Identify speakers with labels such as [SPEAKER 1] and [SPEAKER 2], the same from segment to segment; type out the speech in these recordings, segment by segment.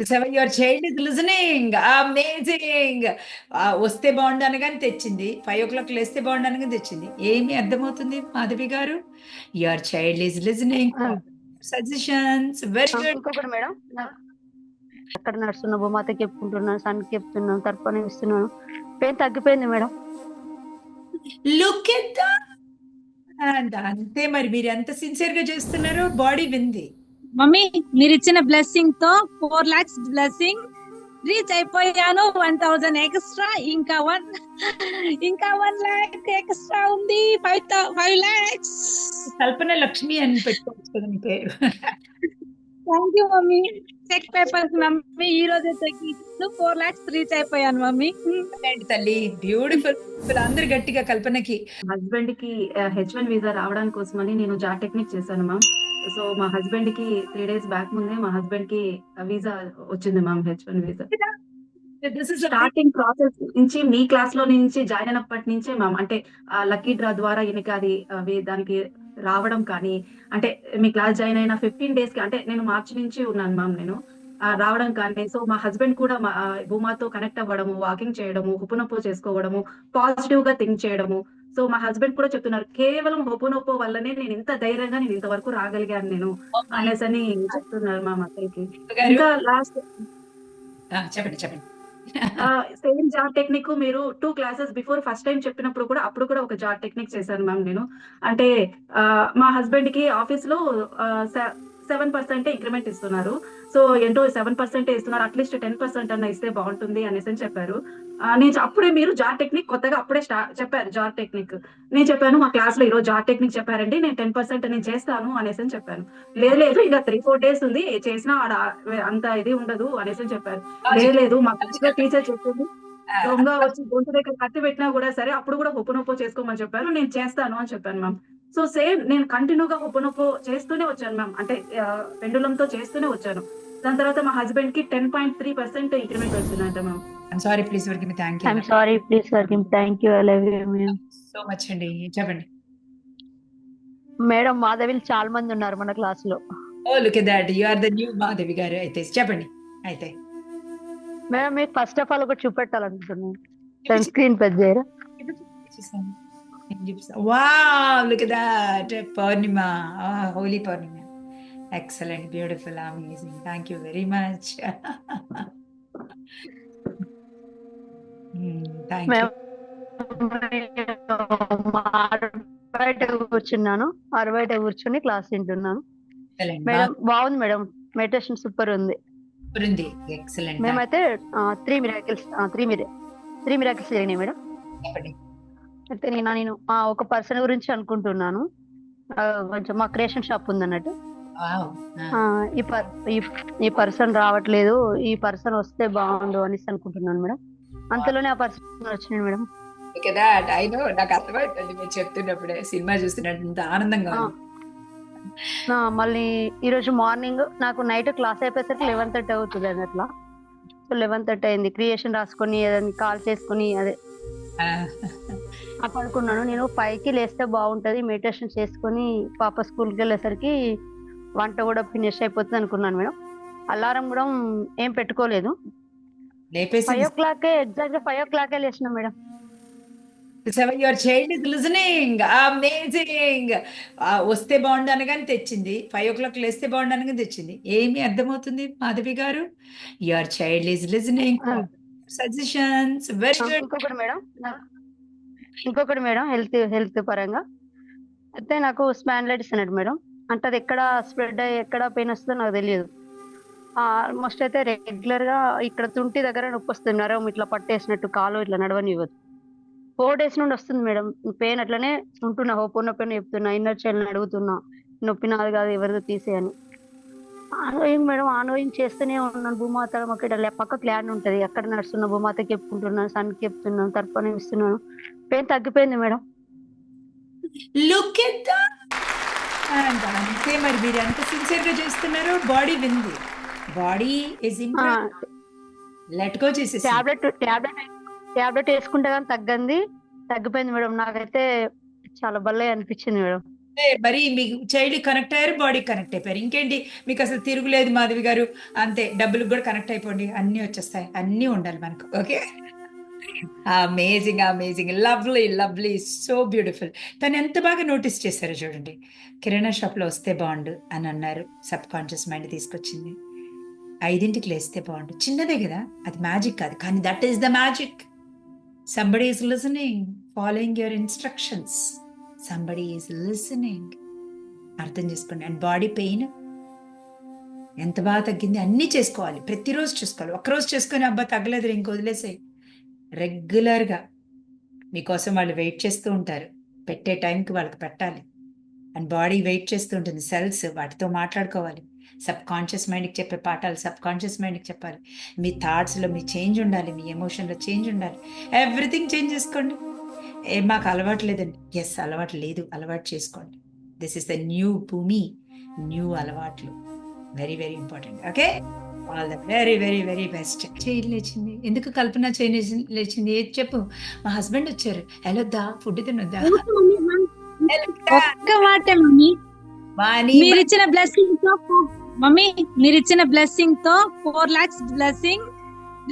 [SPEAKER 1] Your child is listening amazing వస్తే బాగుండు అనగానే తెచ్చింది. ఫైవ్ ఓ క్లాక్ లేస్తే బాగుండు అనగానే తెచ్చింది. ఏమి అర్థమవుతుంది Madhavi garu? Your child is listening. Suggestions very good
[SPEAKER 2] madam. అక్కడ నడుస్తున్న భూమాతకి చెప్పుకుంటున్నాను సన్కి చెప్తున్నాను తర్పణం ఇస్తున్నాను. పెయిన్ తగ్గిపోయింది మేడం.
[SPEAKER 1] లుక్ ఎట్ అంతే మరి మీరు ఎంత సిన్సియర్గా చేస్తున్నారో బాడీ వింది.
[SPEAKER 3] మమ్మీ మీరు ఇచ్చిన బ్లెస్సింగ్తో ఫోర్ లాక్స్ బ్లెస్సింగ్ రీచ్ అయిపోయాను. వన్ థౌసండ్ ఎక్స్ట్రా ఇంకా వన్ ఇంకా వన్ లాక్ ఎక్స్ట్రా ఉంది. ఫైవ్ ఫైవ్ లాక్స్
[SPEAKER 1] కల్పన లక్ష్మి అని పెట్టుకోవచ్చు కదా మీ పేరు.
[SPEAKER 3] Thank you mummy. Check papers mummy ఈ రోజే చెక్ ఫోర్ లాక్స్ రీచ్ అయిపోయాను మమ్మీ
[SPEAKER 1] తల్లి? బ్యూటిఫుల్ అందరు గట్టిగా కల్పనకి.
[SPEAKER 4] హస్బెండ్కి హెచ్ వన్ వీసా రావడానికి కోసమని నేను జాబ్ టెక్నిక్ చేశాను మ్యామ్ సో మా హస్బెండ్కి త్రీ డేస్ బ్యాక్ ముందే మా హస్బెండ్కి వీసా వచ్చింది ma'am H one visa
[SPEAKER 1] this is
[SPEAKER 4] starting process నుంచి మీ క్లాస్లో నుంచి జాయిన్ అయినప్పటి నుంచే మ్యామ్ అంటే లక్కీ డ్రా ద్వారా ఈయనకి అది దానికి రావడం కానీ అంటే మీ క్లాస్ జాయిన్ అయిన ఫిఫ్టీన్ డేస్కి అంటే నేను మార్చి నుంచి ఉన్నాను మ్యామ్ నేను రావడం కానీ సో మా హస్బెండ్ కూడా మా భూమాతో కనెక్ట్ అవ్వడము వాకింగ్ చేయడము హుపునొప్పో చేసుకోవడము పాజిటివ్గా థింక్ చేయడము. సో మా హస్బెండ్ కూడా చెప్తున్నారు కేవలం హోపోనోపో వల్లనే నేను ఇంత ధైర్యంగా నేను ఇంతవరకు రాగలిగాను నేను అనేసి అని చెప్తున్నారు మా అత్తయ్యకి ఇంకా లాస్ట్
[SPEAKER 1] చెప్పండి చెప్పండి.
[SPEAKER 4] సేమ్ జార్ టెక్నిక్ మీరు two classes before first time చెప్పినప్పుడు కూడా అప్పుడు కూడా ఒక జార్ టెక్నిక్ చేశాను మ్యామ్ నేను. అంటే ఆ, మా హస్బెండ్కి ఆఫీస్లో సెవెన్ పర్సెంట్ ఇంక్రిమెంట్ ఇస్తున్నారు. సో ఏంటో సెవెన్ పర్సెంటే ఇస్తున్నారు. అట్లీస్ట్ టెన్ పర్సెంట్ అన్న ఇస్తే బాగుంటుంది అనేసి అని చెప్పారు. నేను అప్పుడే మీరు జార్ టెక్నిక్ కొత్తగా అప్పుడే స్టార్ట్ చెప్పారు జార్ టెక్నిక్ నేను చెప్పాను మా క్లాస్లో ఈరోజు జార్ టెక్నిక్ చెప్పారండి. నేను టెన్ పర్సెంట్ నేను చేస్తాను అనేసి అని చెప్పాను. లేదు లేదు ఇంకా త్రీ ఫోర్ డేస్ ఉంది. చేసినా ఆడ అంత ఇది ఉండదు అనేసి అని చెప్పారు. లేదు లేదు మా టీచర్ చెప్పింది. దొంగ వచ్చి గొంతు దగ్గర కత్తి పెట్టినా కూడా సరే అప్పుడు కూడా ఉప్పునొప్పు చేసుకోమని చెప్పారు. నేను చేస్తాను అని చెప్పాను మ్యామ్ సో సేమ్ నేను కంటిన్యూగా ఉప్పునొప్పు చేస్తూనే వచ్చాను మ్యామ్. అంటే పెండులంతో చేస్తూనే వచ్చాను. దాని తర్వాత మా హస్బెండ్కి ten point three percent increment వచ్చిందంట ma'am.
[SPEAKER 1] Sorry please work thank you
[SPEAKER 2] sorry please him thank you I love you madam
[SPEAKER 1] so much అండి. చెప్పండి.
[SPEAKER 2] మేడం మాధవిలు చాలా మంది ఉన్నారు మన క్లాస్లో
[SPEAKER 1] ఓ look that you are the new Madhavi garu. అయితే చెప్పండి. అయితే.
[SPEAKER 2] మేడం మీకు ఫస్ట్ ఆఫ్ ఆల్ ఒకటి చూపెట్టాలనుకుంటున్నాను. సన్ స్క్రీన్ పెద్ద చేయరా?
[SPEAKER 1] Wow look that Pournima Holi Pournima excellent beautiful amazing thank you very much thank you
[SPEAKER 2] బయట కూర్చున్నాను. బయట కూర్చొని క్లాస్ వింటున్నాను. మేడం బాగుంది. మేడం. మెడిటేషన్ సూపర్ ఉంది. మేమైతే త్రీ మిరాకిల్స్ త్రీ మిరే త్రీ మిరాకిల్స్ జరిగినాయి మేడం. అయితే నేను నేను ఆ, ఒక పర్సన్ గురించి అనుకుంటున్నాను. కొంచెం మా క్రియేషన్ షాప్ ఉంది అన్నట్టు ఈ పర్ ఈ- పర్సన్ రావట్లేదు ఈ పర్సన్ వస్తే బాగుండు అనేసి అనుకుంటున్నాను మేడం. అంతలోనే ఆ పర్సన్ వచ్చినాడు మేడం.
[SPEAKER 1] కదా ఐ నో నాకు మీరు చెప్తున్నప్పుడే. సినిమా చూస్తున్నట్టు ఆనందంగా
[SPEAKER 2] మళ్ళీ ఈ రోజు మార్నింగ్ నాకు నైట్ క్లాస్ అయిపోయేసరికి లెవెన్ థర్టీ అవుతుంది అది అట్లా. సో లెవెన్ థర్టీ అయింది. క్రియేషన్ రాసుకొని కాల్ చేసుకొని అదే. పడుకున్నాను. నేను ఫైవ్కి లేస్తే బాగుంటది. మెడిటేషన్ చేసుకొని పాప స్కూల్కి వెళ్ళేసరికి వంట కూడా ఫినిష్ అయిపోతుంది అనుకున్నాను మేడం. అలారం కూడా ఏం పెట్టుకోలేదు. Five o'clock exact five o'clock లేచిన madam.
[SPEAKER 1] Your child is listening amazing వస్తే బాగుండు అనగానే తెచ్చింది. ఫైవ్ ఓ క్లాక్ లేస్తే బాగుండు అనగానే తెచ్చింది. ఏమి అర్థమవుతుంది Madhavi garu? Your child is listening. Suggestions very good
[SPEAKER 2] madam. ఇంకొకటి మేడం హెల్త్ హెల్త్ పరంగా. అయితే నాకు స్పాండ్లైటిస్ అన్నాడు మేడం. అంటే అది ఎక్కడ స్ప్రెడ్ అయ్యి ఎక్కడ పెయిన్ వస్తుందో నాకు తెలియదు. ఆల్మోస్ట్ అయితే రెగ్యులర్గా ఇక్కడ తుంటి దగ్గర నొప్పి వస్తుంది నరం ఇట్లా పట్టేసినట్టు కాలు ఇట్లా నడవనివ్వదు. ఫోర్ డేస్ నుండి వస్తుంది మేడం. పెయిన్ అట్లనే ఉంటున్నా హోప్ ఉన్న చెప్తున్నా ఇన్నర్ చైల్డ్ అడుగుతున్నా నొప్పి నాది కాదు ఎవరిదో తీసేయని. ఆనోయింగ్ మేడం ఆనోయింగ్ చేస్తూనే ఉన్నాను భూమాత మాకు ఇక్కడ పక్క ల్యాండ్ ఉంటుంది. అక్కడ నడుస్తున్న భూమాతకి చెప్పుకుంటున్నాను సన్కి చెప్తున్నాను తర్పణం ఇస్తున్నాను. పెయిన్ తగ్గిపోయింది మేడం.
[SPEAKER 1] లుక్ ఎట్ అంతే మరి మీరు ఎంత సిన్సియర్గా చేస్తున్నారో బాడీ వింది. బాడీ ఇస్ లెట్ గో చేసేసి.
[SPEAKER 2] టాబ్లెట్ టాబ్లెట్ టాబ్లెట్ వేసుకుంటే కానీ తగ్గంది. తగ్గిపోయింది మేడం. నాకైతే చాలా బల్లే అనిపించింది మేడం.
[SPEAKER 1] మరి మీకు చైల్డ్ కనెక్ట్ అయ్యారు బాడీ కనెక్ట్ అయిపోయారు. ఇంకేంటి? మీకు అసలు తిరుగులేదు మాధవి గారు. అంతే డబ్బులకు కూడా కనెక్ట్ అయిపోండి. అన్నీ వచ్చేస్తాయి. అన్నీ ఉండాలి మనకు. Okay amazing amazing lovely lovely so beautiful తను ఎంత బాగా నోటీస్ చేశారో చూడండి. కిరాణా షాప్లో వస్తే బాగుండు అని అన్నారు. సబ్ కాన్షియస్ మైండ్ తీసుకొచ్చింది. ఐదింటికి లేస్తే బాగుండు. చిన్నదే కదా. అది మ్యాజిక్ కాదు. కానీ that is the magic somebody is listening following your instructions somebody is listening అర్థం చేసుకోండి. అండ్ బాడీ పెయిన్ ఎంత బాగా తగ్గింది? అన్నీ చేసుకోవాలి. ప్రతిరోజు చేసుకోవాలి. ఒక్కరోజు చేసుకొని అబ్బా తగ్గలేదు ఇంక వదిలేసాయి. రెగ్యులర్గా మీకోసం వాళ్ళు వెయిట్ చేస్తూ ఉంటారు. పెట్టే టైంకి వాళ్ళకి పెట్టాలి. అండ్ బాడీ వెయిట్ చేస్తూ ఉంటుంది. సెల్స్ వాటితో మాట్లాడుకోవాలి. సబ్ కాన్షియస్ మైండ్కి చెప్పే పాఠాలు సబ్ కాన్షియస్ మైండ్కి చెప్పాలి. మీ థాట్స్లో మీ చేంజ్ ఉండాలి. మీ ఎమోషన్లో చేంజ్ ఉండాలి. ఎవ్రీథింగ్ చేంజ్ చేసుకోండి. ఏ మాకు అలవాటు లేదండి. ఎస్ అలవాటు లేదు. అలవాటు చేసుకోండి. దిస్ ఇస్ ద న్యూ భూమి న్యూ అలవాట్లు. Very very important okay all the very very very best chain లేచింది. ఎందుకు కల్పన చైన్ లేచింది? ఏది చెప్పు. మా హస్బెండ్ వచ్చారు. వెళ్ళొద్దా ఫుడ్ తినొద్దా?
[SPEAKER 3] ఒక్క మాట మమ్మీ. మీరు ఇచ్చిన బ్లెస్సింగ్తో మమ్మీ మీరు ఇచ్చిన బ్లెస్సింగ్తో ఫోర్ లాక్స్ బ్లెస్సింగ్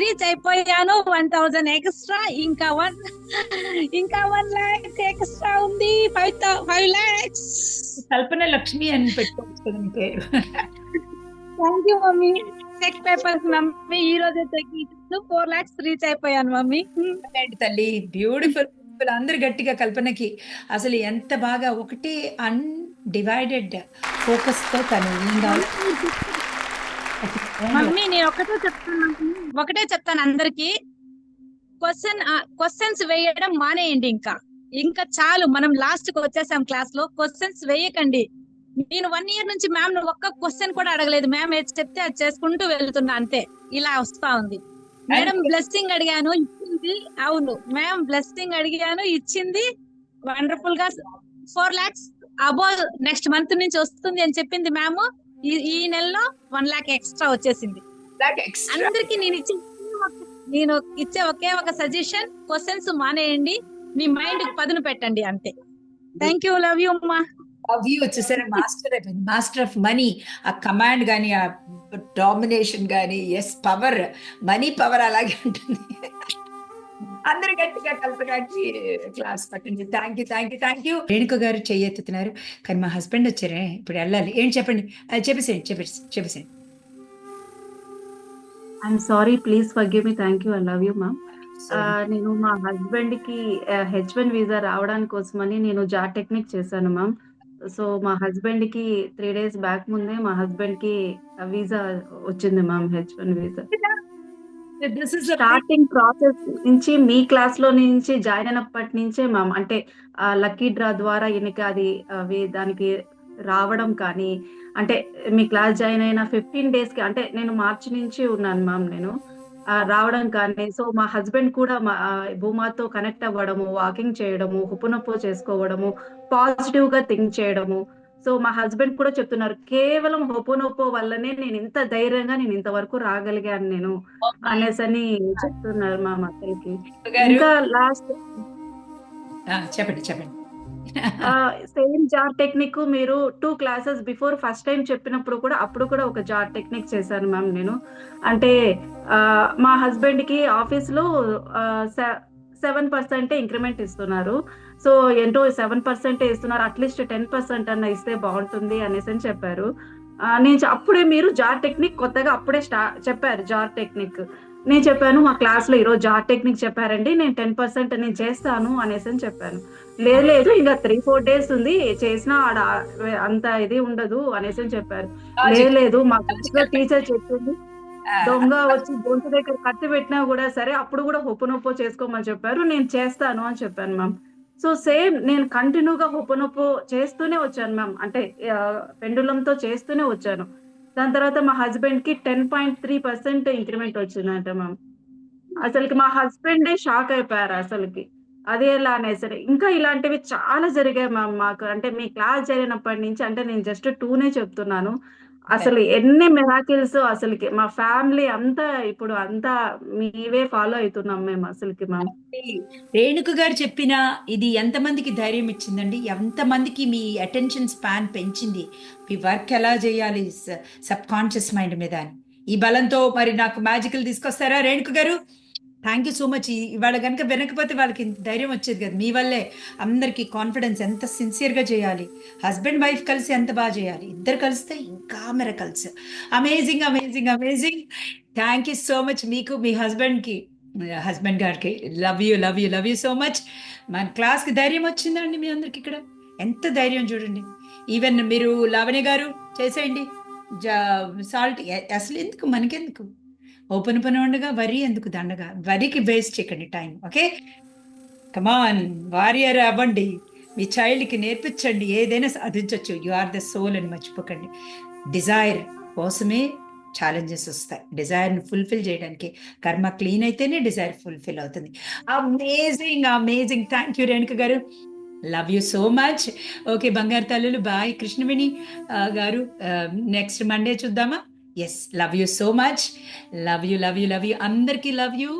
[SPEAKER 3] రీచ్ అయిపోయాను. వన్ థౌజండ్ ఎక్స్ట్రా ఇంకా వన్ ఇంకా వన్ లాక్ ఎక్స్ట్రా ఉంది. ఫైవ్ ఫైవ్ లాక్స్
[SPEAKER 1] కల్పన లక్ష్మి అని పెట్టుకోవచ్చు
[SPEAKER 3] thank you mummy. Check papers mummy ఈ రోజే ఫోర్ లాక్స్ రీచ్ అయిపోయాను మమ్మీ.
[SPEAKER 1] తల్లి? బ్యూటిఫుల్ అందరు గట్టిగా కల్పనకి. అసలు ఎంత బాగా ఒకటే అన్డివైడెడ్ ఫోకస్తో తను
[SPEAKER 3] మమ్మీ నేను ఒకటే చెప్తాను ఒకటే చెప్తాను అందరికి. క్వశ్చన్ క్వశ్చన్స్ వేయడం మానేయండి ఇంకా. ఇంకా చాలు మనం లాస్ట్కి వచ్చేసాం క్లాస్లో. క్వశ్చన్స్ వేయకండి. నేను వన్ ఇయర్ నుంచి మ్యామ్ ఒక్క క్వశ్చన్ కూడా అడగలేదు. మ్యామ్ ఏది చెప్తే అది చేసుకుంటూ వెళ్తున్నా అంతే. ఇలా వస్తా ఉంది. మేడం బ్లెస్సింగ్ అడిగాను ఇచ్చింది అవును. మ్యామ్ బ్లెస్సింగ్ అడిగాను ఇచ్చింది వండర్ఫుల్గా four lakhs above next month నుంచి వస్తుంది అని చెప్పింది మ్యామ్ ఈ నెలలో వన్ లాక్ ఎక్స్ట్రా వచ్చేసింది. అందరికి నేను ఇచ్చే నేను ఇచ్చే ఒకే ఒక సజెషన్ క్వశ్చన్స్ మానేయండి. మీ మైండ్ పదును పెట్టండి అంతే. థ్యాంక్ యూ లవ్ యూ అమ్మా.
[SPEAKER 1] వ్యూ వచ్చేసరి మాస్టర్ అయిపోయింది మాస్టర్ ఆఫ్ మనీ ఆ కమాండ్ కానీ ఆ డామినేషన్ కానీ ఎస్ పవర్ మనీ పవర్ అలాగే ఉంటుంది. అందరు గట్టిగా కల్పడానికి క్లాస్ పట్టండి thank you thank you thank you Renuka garu చెయ్యెత్తుతున్నారు కానీ మా హస్బెండ్ వచ్చారే. ఇప్పుడు వెళ్ళాలి. ఏంటి చెప్పండి? అది చెప్పేసేయండి చెప్పేసి చెప్పేసేయండి.
[SPEAKER 4] I'm sorry please forgive me thank you I love you ma'am నేను మా హస్బెండ్కి హెచ్ వన్ వీసా రావడానికి కోసమని నేను జా టెక్నిక్ చేశాను మ్యామ్ సో మా హస్బెండ్కి త్రీ డేస్ బ్యాక్ ముందే మా హస్బెండ్కి వీసా వచ్చింది ma'am H one visa
[SPEAKER 1] this is
[SPEAKER 4] starting process నుంచి మీ క్లాస్లో నుంచి జాయిన్ అయినప్పటి నుంచే మ్యామ్ అంటే లక్కీ డ్రా ద్వారా ఈయనకి అది అవి దానికి రావడం కానీ అంటే మీ క్లాస్ జాయిన్ అయిన ఫిఫ్టీన్ డేస్కి అంటే నేను మార్చి నుంచి ఉన్నాను మ్యామ్ నేను. రావడం కానీ సో మా హస్బెండ్ కూడా మా భూమాతో కనెక్ట్ అవ్వడము వాకింగ్ చేయడము హుపునొప్పు చేసుకోవడము పాజిటివ్గా థింక్ చేయడము. సో మా హస్బెండ్ కూడా చెప్తున్నారు కేవలం హోపోనోపో వల్లనే నేను ఇంత ధైర్యంగా నేను ఇంతవరకు రాగలిగాను నేను అనేసి అని చెప్తున్నారు మా
[SPEAKER 1] గారు
[SPEAKER 4] ఇంకా లాస్ట్
[SPEAKER 1] చెప్పండి చెప్పండి.
[SPEAKER 4] సేమ్ జార్ టెక్నిక్ మీరు two classes before first time చెప్పినప్పుడు కూడా అప్పుడు కూడా ఒక జార్ టెక్నిక్ చేశాను మ్యామ్ నేను. అంటే మా హస్బెండ్కి ఆఫీస్లో సెవెన్ పర్సెంట్ ఇంక్రిమెంట్ ఇస్తున్నారు. సో ఏంటో సెవెన్ పర్సెంట్ ఇస్తున్నారు అట్లీస్ట్ టెన్ పర్సెంట్ అన్న ఇస్తే బాగుంటుంది అనేసి అని చెప్పారు. నేను అప్పుడే మీరు జార్ టెక్నిక్ కొత్తగా అప్పుడే స్టా చెప్పారు జార్ టెక్నిక్ నేను చెప్పాను మా క్లాస్లో ఈరోజు జార్ టెక్నిక్ చెప్పారండి నేను టెన్ పర్సెంట్ నేను చేస్తాను అనేసి అని చెప్పాను. లేదు లేదు ఇంకా త్రీ ఫోర్ డేస్ ఉంది. చేసినా ఆడ అంత ఇది ఉండదు అనేసి అని చెప్పారు. లేదు లేదు మా క్లాస్లో టీచర్ చెప్పింది దొంగ వచ్చి గొంతు దగ్గర కత్తి పెట్టినా కూడా సరే అప్పుడు కూడా హొప్పనొప్పో చేసుకోమని చెప్పారు. నేను చేస్తాను అని చెప్పాను మ్యామ్ సో సేమ్ నేను కంటిన్యూగా హొప్పనొప్పో చేస్తూనే వచ్చాను మ్యామ్ అంటే పెండులంతో చేస్తూనే వచ్చాను. దాని తర్వాత మా హస్బెండ్కి ten point three percent increment వచ్చిందంట మ్యామ్ అసలుకి మా హస్బెండే షాక్ అయిపోయారు అసలుకి. అదే ఎలా అనేసరి ఇంకా ఇలాంటివి చాలా జరిగాయి మ్యామ్ మాకు. అంటే మీ క్లాస్ జరిగినప్పటి నుంచి అంటే నేను జస్ట్ టూనే చెప్తున్నాను. అసలు ఎన్ని మెరాకిల్స్ అసలుకి మా ఫ్యామిలీ అంతా ఇప్పుడు అంతా మీవే ఫాలో అవుతున్నాం మేము అసలుకి మ్యామ్.
[SPEAKER 1] రేణుక గారు చెప్పిన ఇది ఎంతమందికి ధైర్యం ఇచ్చిందండి? ఎంతమందికి మీ అటెన్షన్ స్పాన్ పెంచింది? మీ వర్క్ ఎలా చేయాలి సబ్ కాన్షియస్ మైండ్ మీద అని. ఈ బలంతో మరి నాకు మ్యాజికల్ తీసుకొస్తారా రేణుక గారు? థ్యాంక్ యూ సో మచ్ ఇవాళ కనుక వినకపోతే వాళ్ళకి ధైర్యం వచ్చేది కదా. మీ వల్లే అందరికీ కాన్ఫిడెన్స్ ఎంత సిన్సియర్గా చేయాలి. హస్బెండ్ వైఫ్ కలిసి ఎంత బాగా చేయాలి. ఇద్దరు కలిస్తే ఇంకా miracles amazing amazing amazing thank you so much మీకు మీ హస్బెండ్కి హస్బెండ్ గారికి love you love you love you so much మన క్లాస్కి ధైర్యం వచ్చిందండి మీ అందరికి ఇక్కడ. ఎంత ధైర్యం చూడండి. ఈవెన్ మీరు లావణ్య గారు చేసేయండి. జా సాల్ట్ అసలు ఎందుకు? మనకెందుకు? ఓపెన్ పని ఉండగా వరి ఎందుకు దండగా? వరికి వేస్ట్ చేయకండి టైం ఓకే కమాన్ వారియర్ అవ్వండి. మీ చైల్డ్కి నేర్పించండి ఏదైనా సాధించవచ్చు యు ఆర్ ద సోల్ అని మర్చిపోకండి. డిజైర్ కోసమే ఛాలెంజెస్ వస్తాయి. డిజైర్ని ఫుల్ఫిల్ చేయడానికి కర్మ క్లీన్ అయితేనే డిజైర్ ఫుల్ఫిల్ అవుతుంది. Amazing amazing thank you Renuka garu. Love you so much okay బంగారు తల్లులు bye Krishnaveni uh, garu uh, next Monday చూద్దామా? Yes love you so much love you love you love you అందరికీ love you